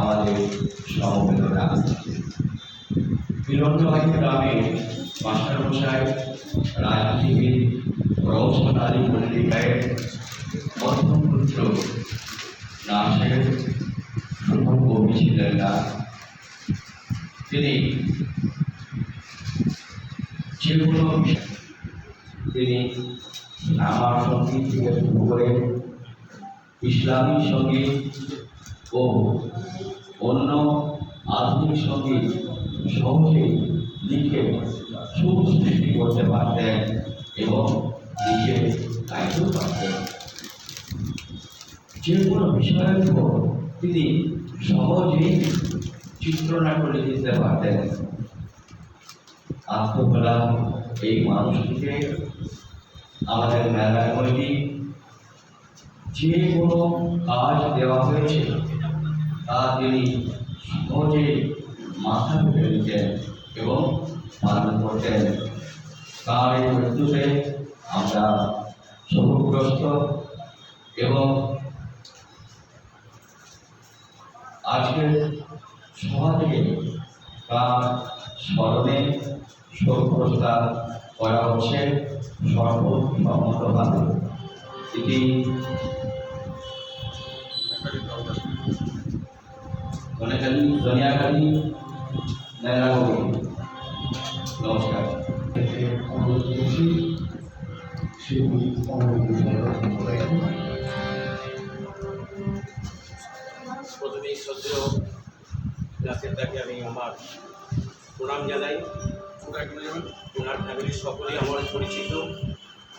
আমাদের সমবেদনা বিরন্ডবাহী গ্রামে মাস্টারমশাই, রাজনীতিবিদ রওশন আলী পত্রিকায় প্রথম পুত্র নাসের কবি ছিলেন না তিনি যে কোনো তিনি আমার সংগীত থেকে শুরু করে ইসলামী সংগীত ও অন্য আধুনিক সংগীত সহজে লিখে সুর সৃষ্টি করতে পারতেন এবং নিজে গাইতেও পারতেন। যে কোনো বিষয়ের উপর তিনি সহজেই চিত্রনাট্য লিখে দিতে পারতেন। আত্মকলা এই মানুষটিকে আমাদের মেলায় বইটি যে কোনো কাজ দেওয়া হয়েছে তা তিনি সহজে মাথা পেতে নিতেন এবং পালন করতেন। তার এই মৃত্যুতে আমরা শোকগ্রস্ত এবং আজকের সভা থেকে তার স্মরণে শোক প্রস্তাব করা হচ্ছে সর্বসম্মতভাবে। এটি ধনেখালি, ধনিয়াখালি নারায়ণী নমস্কার। প্রথমেই শ্রদ্ধেয় জাতির তাকে আমি আমার প্রণাম জানাই। ওনার ফ্যামিলির সকলেই আমার পরিচিত।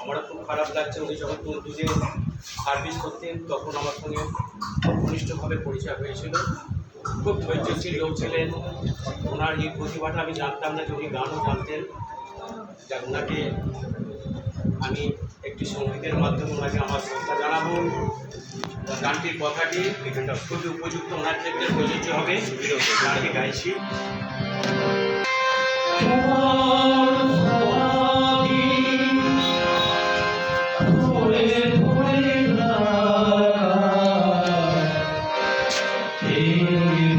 আমারও খুব খারাপ লাগছে উনি যখন তন্তুজে সার্ভিস করতেন, তখন আমার সঙ্গে ঘনিষ্ঠভাবে পরিচয় হয়েছিল। খুব ধৈর্যশীল লোক ছিলেন। ওনার এই প্রতিভাটা আমি জানতাম না যে উনি গানও জানতেন। যা ওনাকে আমি একটি সঙ্গীতের মাধ্যমে ওনাকে আমার শ্রদ্ধা জানাব। গানটির কথাটি খুবই উপযুক্ত ওনার ক্ষেত্রে প্রযোজ্য হবে। গানটি গাইছি। তোমারি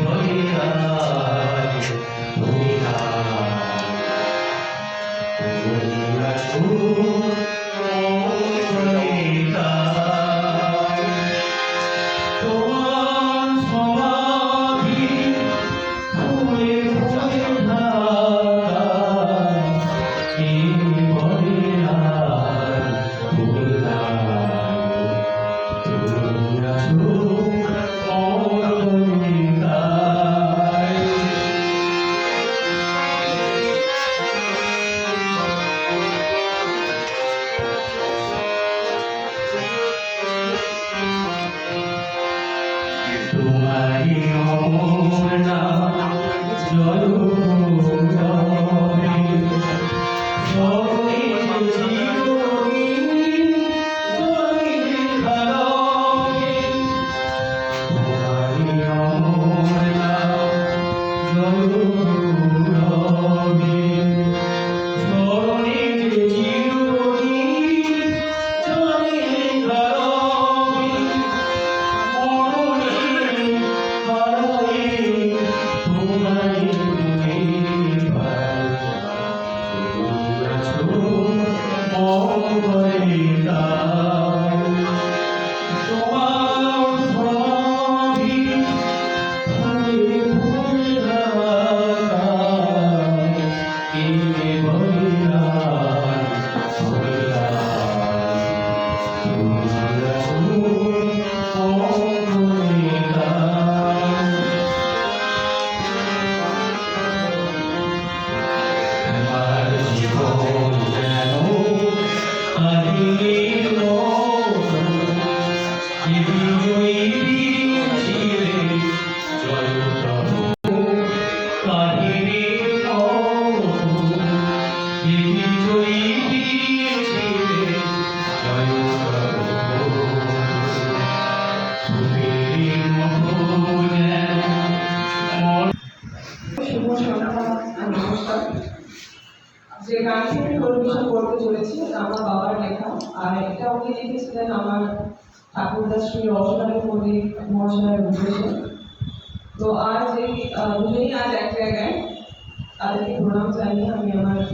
ही मुझे ही आज एक्ट किया गया आदरणीय प्रणाम चाहिए हमें हमारे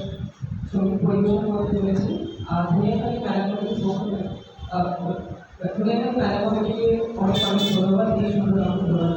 পরিবহন করতে চলেছি আর ধুনিয়াখালী মেলা কমিটির ধুনিয়াখালী মেলা কমিটিকে অনেক অনেক ধন্যবাদ এই সুন্দর আমাকে ধন্যবাদ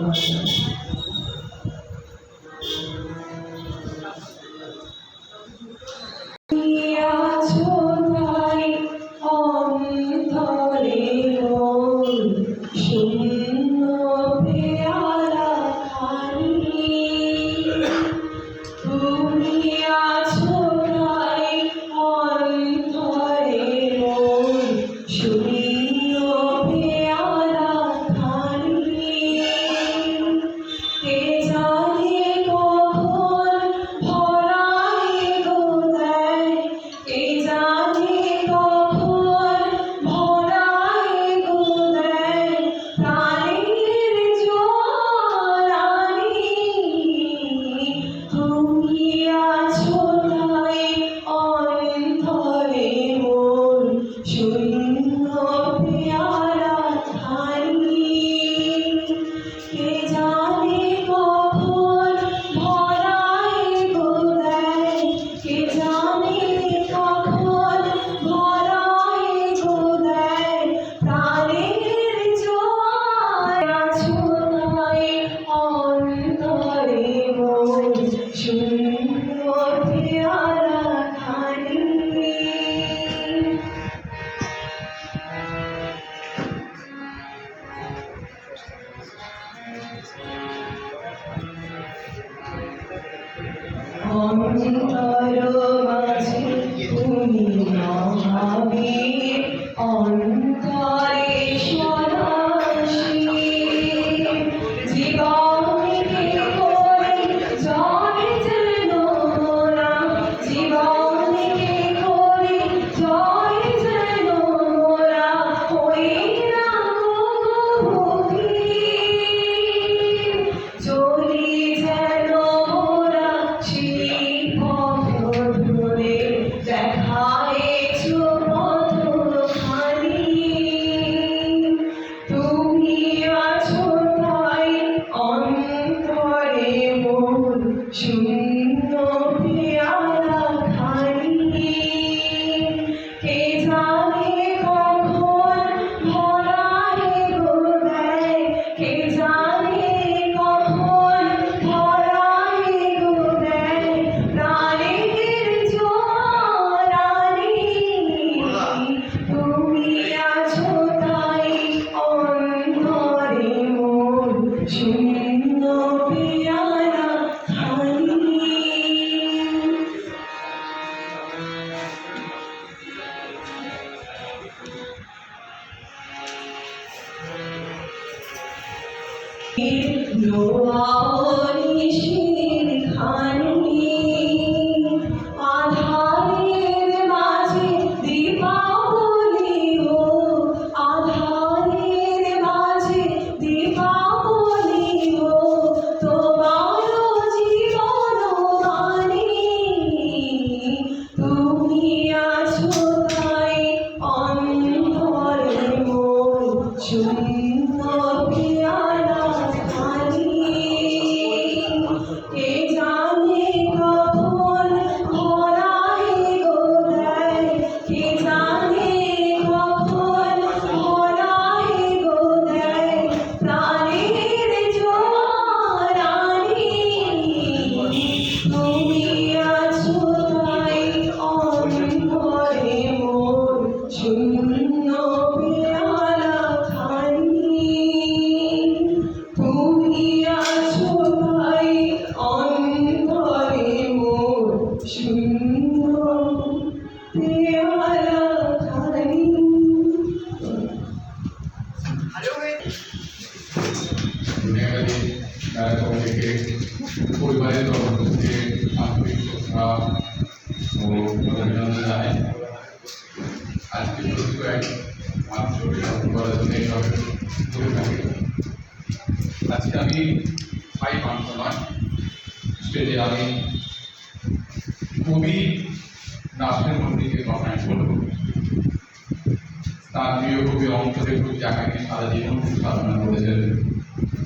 Почему? No. পরিবারের তরফ থেকে আজকে প্রতি কয়েক মাস ধরে আমি পাই মান্তমান স্টেজে আমি কবি নাসের মন্দিরকে কল্পনা করব তার প্রিয় কবি অন্তরে খুব জায়গাকে সারা জীবন সাধনা করেছেন।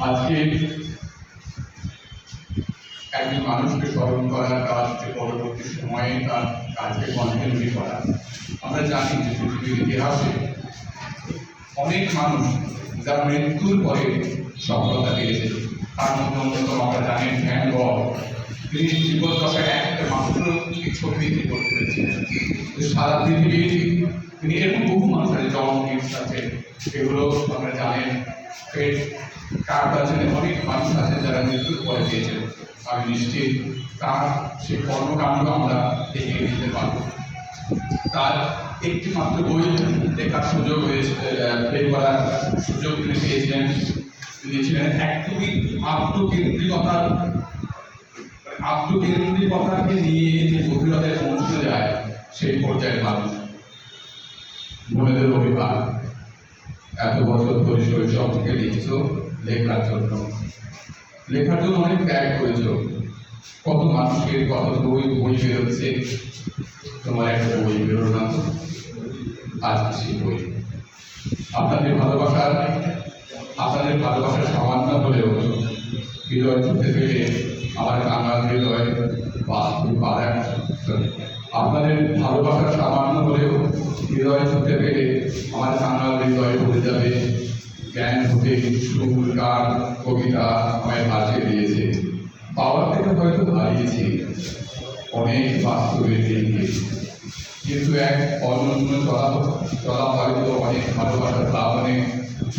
আজকে একজন মানুষকে স্মরণ করার কাজ যে পরবর্তী সময়ে তার কাজকে কন্টিনিউ করা। আমরা জানি যে পৃথিবীর ইতিহাসে অনেক মানুষ যারা মৃত্যুর পরে সফলতা পেয়েছে। তার মধ্যে অন্যতম আমরা জানি ভ্যান গগ তিনি জীবন দশায় একটা মাত্র ছবি করে করেছিলেন তো সারা পৃথিবী তিনি এরকম বহু মানুষ আছে, জন গিফট আছে এগুলো আমরা জানেন। ফের কার কাছে অনেক মানুষ আছে যারা মৃত্যুর পরে পেয়েছেন আমি নিশ্চিত তার সেই কর্মকাণ্ড আমরা এগিয়ে দিতে পারব। তার একটি মাত্র বই লেখার সুযোগ হয়েছে বের করার সুযোগ তিনি পেয়েছিলেন। তিনি ছিলেন একদমই আত্মকেন্দ্রিকতার আত্মকেন্দ্রিকতাকে নিয়ে যে গভীরতায় পৌঁছতে যায়, সেই পর্যায়ের মানুষ। মনেদের অভিমান এত বছর ধরে শৈশব থেকে লিখছ লেখার জন্য। লেখার জন্য অনেক ত্যাগ করেছ। কত মানুষের কত বই বই বেরোচ্ছে। তোমার একটা বই বেরোলো না আজকে সেই বই। আপনাদের ভালোবাসার আপনাদের ভালোবাসার সামান্য হলেও হৃদয় পেলে আমার কাঙাল হৃদয় বাস্তব পাড়ায় আপনাদের ভালোবাসা সামান্য হলেও হৃদয় ছুটে পেলে আমার কাঙাল হৃদয় ভরে যাবে। জ্ঞান হতে সুর গান কবিতা আমায় ভাসিয়ে দিয়েছে। পাওয়ার থেকে হয়তো হারিয়েছি। অনেক বাস্তবের দিকে কিন্তু এক অনন্য চলা চলা হয়তো অনেক ভালোবাসার প্লাবনে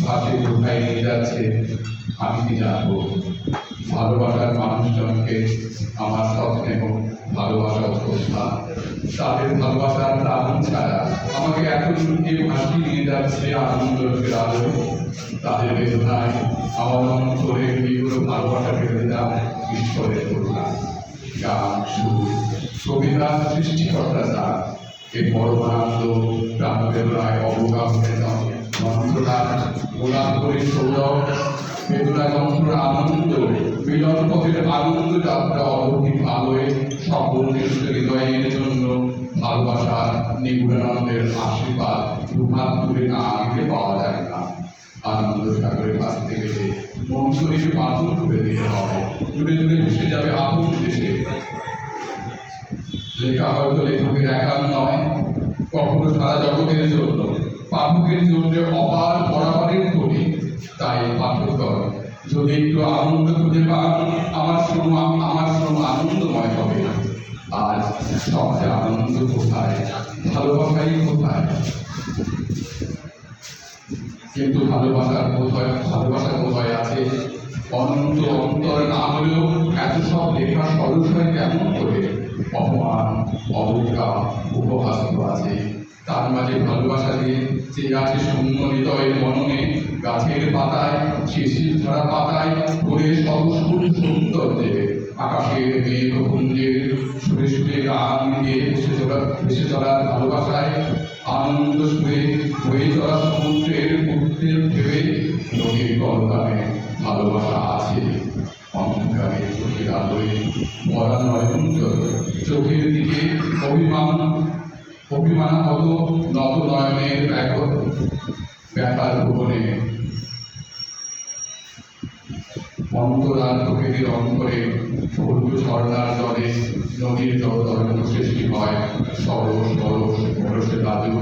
ভাসে কোথায় নিয়ে যাচ্ছে। আমি কি জানব? ভালোবাসার মানুষজনকে আমার স্বপ্নে হোক ভালোবাসা শ্রদ্ধা। তাদের ভালোবাসার প্রাণ ছাড়া আমাকে এত সুন্দর ভাসিয়ে নিয়ে যাচ্ছে আনন্দের আলো তাদের বেদনায় আমার অন্তরে বিগুলো ভালোবাসা ফেলে দাম ঈশ্বরের করুণা। গান, সুর, কবিতা, সৃষ্টিকর্তা তার এই পরমানন্দ প্রাণ বেদনায় অবগাহনে যন্ত্রণা গোলাপ করে সৌরভ বেদনা যন্ত্রণা আনন্দ, মিলন পথের আনন্দ যাত্রা আলোয় সকল নিষ্ঠ হৃদয়ের জন্য ভালোবাসার নিগুণানন্দের আশীর্বাদ দুহাত তুলে না আনতে পাওয়া যায় না। আনন্দ সাগরের কাছ থেকে করে দিতে হবে। ভেসে যাবে আপন দেশে। লেখা হয়তো লেখকের নয়, কখনো সারা জগতের জন্য। পাঠকের জন্য অপার বরাবরের তাই পাঠকগণ যদি একটু আনন্দ খুঁজে পান, আমার শ্রম আমার শ্রম আনন্দময় হবে আর সবচেয়ে আনন্দ কোথায়? ভালোবাসাই কোথায়? কিন্তু ভালোবাসার বোধহয় ভালোবাসার কোথায় আছে? অনন্ত অন্তর না হলেও এত সব লেখা সরস হয় কেমন করে? অপমান, অবজ্ঞা উপহাস আছে। তার মাঝে ভালোবাসা দিয়ে যে আছে শূন্য হৃদয়ের মননে গাছের পাতায়, শিশির ধরা পাতায় করে সবসুর সুন্দর দেবে। আকাশের মেঘপুঞ্জের সুরে সুরে গান গিয়ে ভেসে চলা ভেসে চলার ভালোবাসায় আনন্দ সুরে হয়ে চলা সমুদ্রের মধ্যে ভেবে নদীর গলগানে ভালোবাসা আছে। অন্ধকারে চোখের আলোয় ভরা নয়ন চোখের দিকে অভিমান অভিমান হত নত নয়নের ব্যাঘত। ব্যাপার ভুবনে অন্তরাল প্রকৃতির অন্তরে সূর্য ঝর্ণার জলে, নদীর জল তরঙ্গ সৃষ্টি হয়। সরস লাজু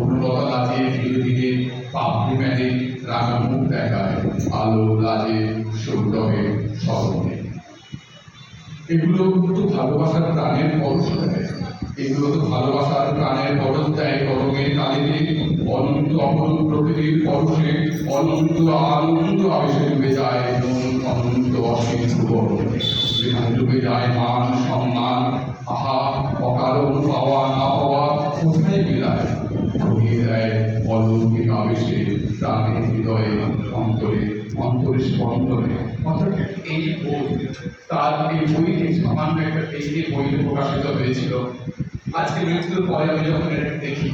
অনুলতা লাজে ধীরে ধীরে পাপড়ি রাঙা মুখ দেখায়, আলো লাজে, সৌরভে স্মরণে এগুলো তো ভালোবাসার প্রাণের পরশ দেয়। এগুলো তো ভালোবাসার প্রাণের পরশ দেয় গরমের কালিতে অনন্ত অপরূপ প্রকৃতির পরশে, অনন্ত আনন্দ আবেশে ডুবে যায়, অনন্ত অসীম ভুবন ডুবে যায় মান, সম্মান, আহা অকারণ পাওয়া না পাওয়া কোথায় বিলায় ছড়িয়ে দেয় অলৌকিক আবেশে প্রাণে হৃদয়ে, অন্তরে অন্তরে স্পন্দনে। অর্থাৎ এই বই, তার এই বইটি সামান্য একটা পেজে বইতে প্রকাশিত হয়েছিল। আজকে মৃত্যুর পরে আমি যখন এটা দেখি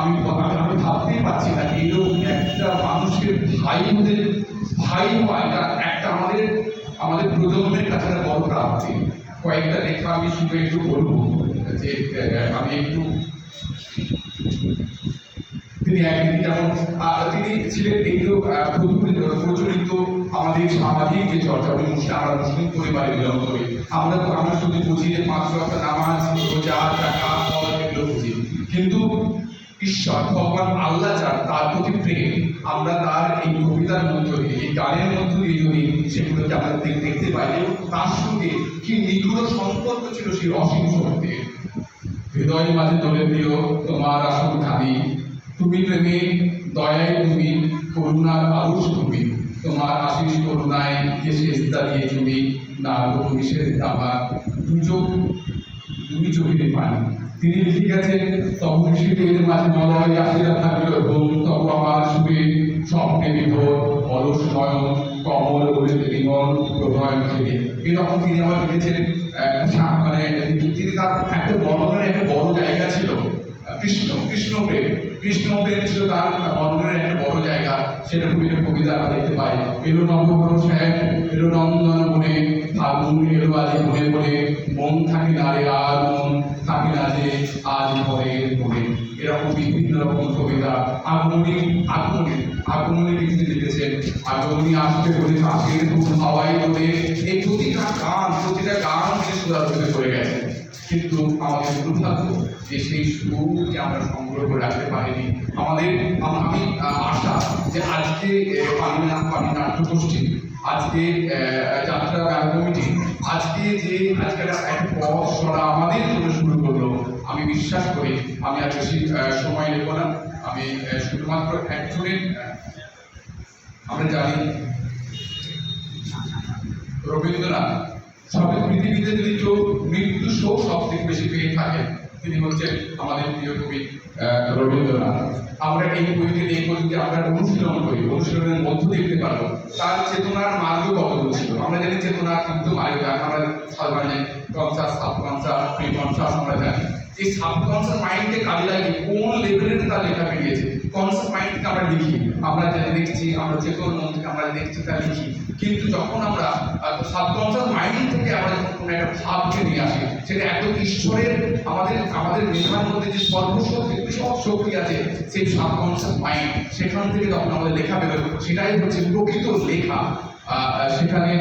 আমি আমি ভাবতেই পারছি না এরকম একটা মানুষের ভাই হতে ভাই হওয়া এটা একটা আমাদের আমাদের প্রজন্মের কাছে বড় প্রাপ্তি। কয়েকটা লেখা আমি শুধু একটু বলব, যে আমি একটু তিনি একদিন যেমন তিনি ছিলেন এইগুলো প্রচলিত আমাদের সামাজিক যে চর্চা মুসলিম আমরা মুসলিম পরিবারে বিলং করি আমরা তো আমরা শুধু বুঝি যে পাঁচ ওয়াক্ত নামাজ, রোজা টাকা ফল এগুলো বুঝি। কিন্তু ঈশ্বর, ভগবান আল্লাহ যার তার প্রতি প্রেম। আমরা তার এই কবিতার মধ্য দিয়ে, এই গানের মধ্য দিয়ে যদি সেগুলোকে আমরা দেখতে পাই এবং তার সঙ্গে কি নিগুড় সম্পর্ক ছিল সেই অসীম শক্তির? হৃদয়ের মাঝে তোলে দিও তোমার আসল খাদি। তুমি প্রেমে দয়ায় তুমি, করুণার আরুষ তুমি। তোমার আশিস করুণায় শেষ দাঁড়িয়ে তুমি না তুমি শেষ দাবা। দুচোখ দুই চোখের পানি। তিনি লিখে গেছেন তখন শীতের মাঝে মলয় আসিয়া থাকল এবং তবু আমার সুরে স্বপ্নে বিভোর। অলস নয়ন কমল বলে বিমল প্রভয় থেকে এরকম তিনি আমার লিখেছেন মানে তিনি তার একটা বর্ণনের একটা বড় জায়গা ছিল। কৃষ্ণ কৃষ্ণ প্রেম ছিল তার বর্ণনের একটা বড় জায়গা। সেটা কবিতা কবিতা আমরা দেখতে পাই। এলো নবগ্রহ সাহেব, এলো নন্দন মনে ফাগুন এলো আজ মনে পড়ে মন থাকি না রে আর মন থাকি না যে আজ পরে পড়ে এরকম বিভিন্ন রকম কবিতা। আগমনী আগমনী আগমনী লিখতে লিখেছেন। আগমনী আসতে বলে কাকের হাওয়াই বলে এই প্রতিটা গান প্রতিটা গান তিনি সুরারোপিত করে গেছেন কিন্তু আমাদের দুর্ভাগ্য যে সেই সুরকে আমরা সংগ্রহ করে রাখতে পারিনি। আমাদের আমি আশা যে আজকে আহ, পানি নাট্যগোষ্ঠী আজকে যাত্রা গান কমিটি আজকে যে আজকে একটা পথ সরা আমাদের জন্য শুরু করল আমি বিশ্বাস করি আমি আর বেশি সময় নেব না। আমি শুধুমাত্র একজনের আমরা জানি রবীন্দ্রনাথ। সবে পৃথিবীতে যদি কেউ মৃত্যু শোক সব থেকে বেশি পেয়ে থাকেন তিনি হচ্ছেন আমাদের প্রিয় কবি রবীন্দ্রনাথ। আমরা এই বইটি এই বইটি আমরা অনুশীলন করি, অনুশীলনের মধ্য দেখতে পারব। তার চেতনার মার্গ কতগুলো ছিল? আমরা জানি চেতনা কিন্তু মার্গ, আমরা সাধারণ কনসাস সাবকনসাস প্রি কনসাস আমরা জানি। এই সাবকনসাস মাইন্ডকে কাজে লাগিয়ে কোন লেভেলের তার লেখা বেরিয়েছে? কনসাস মাইন্ডকে আমরা লিখি। আমরা যেটা দেখছি, আমরা চেতন মন থেকে আমরা দেখছি তা লিখি। কিন্তু যখন আমরা সাবকনসাস মাইন্ড থেকে আমরা যখন কোনো একটা ভাবকে নিয়ে আসি, সেটা এত ঈশ্বরের, আমাদের আমাদের মেধার মধ্যে যে সর্বশক্তি সব শক্তি আছে, সেই সাবকনসাস মাইন্ড সেখান থেকে যখন আমাদের লেখা বেরোয়। সেটাই হচ্ছে প্রকৃত লেখা। সেখানে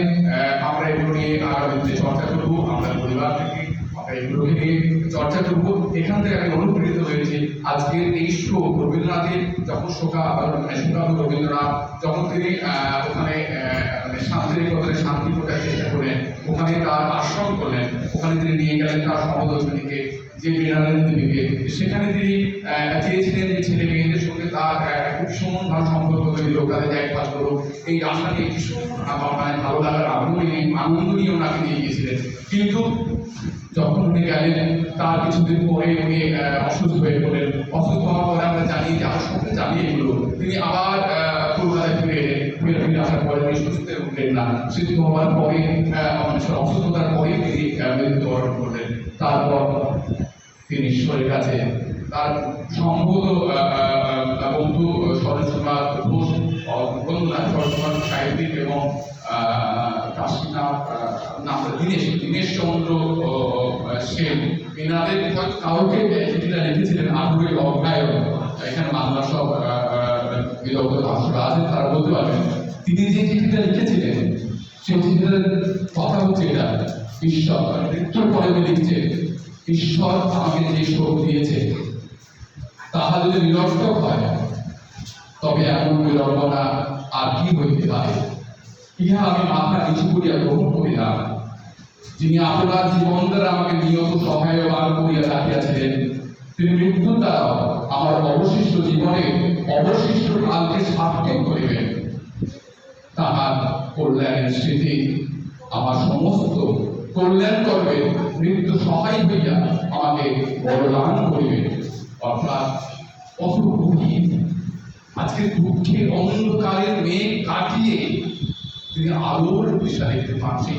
আমরা এগুলো নিয়ে আগামীতে চর্চা করব, আমরা পরিবার থেকে, আমরা এগুলোকে নিয়ে চর্চা করব এখান থেকে আমি অনুপ্রেরিত হয়েছি। আজকের এই শোক রবীন্দ্রনাথের যখন শোকা মানে রবীন্দ্রনাথ যখন তিনি ওখানে আহ, মানে শান্তিনিকেতনে শান্তি প্রকাশ চেষ্টা করলেন ওখানে তার আশ্রম করলেন ওখানে তিনি নিয়ে গেলেন তার সহদর্শনীকে যে বেড়ালেন দেবীকে সেখানে তিনি চেয়েছিলেন যে ছেলে মেয়েদের সঙ্গে তার খুব সুমন সম্পর্ক তৈরি হোক, তাদের একপাত করুক। এই আশা নিয়ে ভীষণ মানে ভালো লাগার আগ্রহ নিয়ে আনন্দ নিয়ে ওনাকে নিয়ে গিয়েছিলেন। কিন্তু যখন উনি গেলেন, তার কিছুদিন পরে উনি অসুস্থ হয়ে পড়লেন। অসুস্থ হওয়ার পরে আমরা জানি যে আমার সঙ্গে জানি এগুলো তিনি আবার কলকাতায় ফিরে এলেন। ফিরে ফিরে আসার পরে তিনি সুস্থ উঠলেন না। সুস্থ হওয়ার পরে অসুস্থতার পরে তিনি মৃত্যুবরণ করলেন। তারপর তিনি ঈশ্বরের কাছে তার আহ, বন্ধু সরস্বতী ঘোষ সাহিত্যিক এবং কাশীনাথ নাম দীনেশ দীনেশ চন্দ্র সেন। এনাদের কাউকে চিঠিটা লিখেছিলেন আগ্রহী এখানে বাংলা সব বিদগ্ধ ভাষা তারা বলতে পারবেন। তিনি যে চিঠিটা লিখেছিলেন সেই চিঠিটার কথা হচ্ছে এটা ঈশ্বর মৃত্যুর পরে উনি লিখছেন ঈশ্বর আমাকে যে শোক দিয়েছে, তাহা যদি নিরর্থক হয়, তবে এমন বিড়ম্বনা আর কি হইতে পারে? ইহা আমি মাথা নিচু করিয়া গ্রহণ করিলাম। যিনি আপনার জীবন দ্বারা আমাকে নিয়ত সহায়বান করিয়া রাখিয়াছিলেন, তিনি মৃত্যু দ্বারা আমার অবশিষ্ট জীবনে অবশিষ্ট কালকে সার্থক করিবেন তাহার কল্যাণের স্মৃতি আমার সমস্ত কল্যাণ করবে। মৃত্যু সহায় হইয়া আমাকে বড় দান করিবে। অর্থাৎ কত কঠিন আজকে দুঃখের অন্ধকারের মেঘ কাটিয়ে তিনি আলোর দিশা দেখতে পাচ্ছেন।